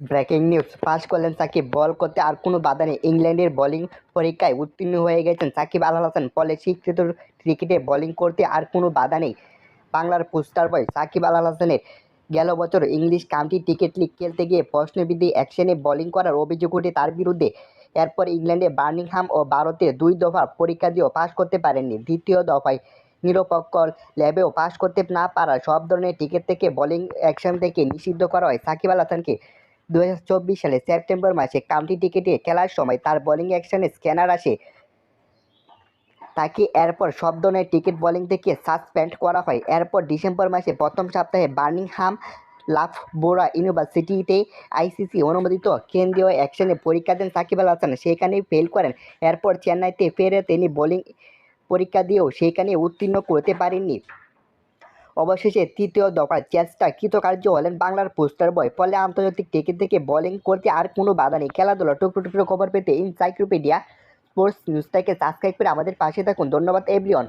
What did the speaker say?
Breaking news. Pass করলেন সাকিব বল করতে আর কোনো বাধা নেই। ইংল্যান্ডের বোলিং পরীক্ষায় উত্তীর্ণ হয়ে গেছেন সাকিব আল হাসান। ফলে স্বীকৃত ক্রিকেটে বোলিং করতে আর কোনো বাধা নেই। বাংলার পোস্টার বয় সাকিব আল হাসানের গেল বছর ইংলিশ কাউন্টি ক্রিকেট লিগ খেলতে গিয়ে প্রশ্নবিদ্ধি অ্যাকশনে বোলিং করার অভিযোগ ওঠে তার বিরুদ্ধে। এরপর ইংল্যান্ডে বার্মিংহাম ও ভারতে দুই দফা পরীক্ষা দিয়েও পাশ করতে পারেননি। দ্বিতীয় দফায় নিরপেক্ষ ল্যাবেও পাশ করতে না পারা সব ধরনের টিকিট থেকে বোলিং অ্যাকশন থেকে নিষিদ্ধ করা হয় সাকিব আল হাসানকে। দু হাজার চব্বিশ সালে সেপ্টেম্বর মাসে কাউন্টি টিকেটে খেলার সময় তার বোলিং অ্যাকশনে স্ক্যানার আসে। তাকে এরপর সব ধরনের টিকিট বোলিং থেকে সাসপেন্ড করা হয়। এরপর ডিসেম্বর মাসে প্রথম সপ্তাহে বার্মিংহাম লাফবোরা ইউনিভার্সিটিতে আইসিসি অনুমোদিত কেন্দ্রীয় অ্যাকশনে পরীক্ষা দেন সাকিব আল হাসান। সেখানেই ফেল করেন। এরপর চেন্নাইতে ফেরে তিনি বোলিং পরীক্ষা দিয়েও সেখানে উত্তীর্ণ করতে পারেননি। অবশেষে তৃতীয় দফার চেষ্টা কৃতকার্য হলেন বাংলার পোস্টার বয়। ফলে আন্তর্জাতিক টিকিট থেকে বোলিং করতে আর কোনো বাধা নেই। খেলাধুলা, টুকরো টুকরো খবর পেতে ইনসাইক্লোপিডিয়া স্পোর্টস নিউজটাকে সাবস্ক্রাইব করে আমাদের পাশে থাকুন। ধন্যবাদ এভরিওয়ান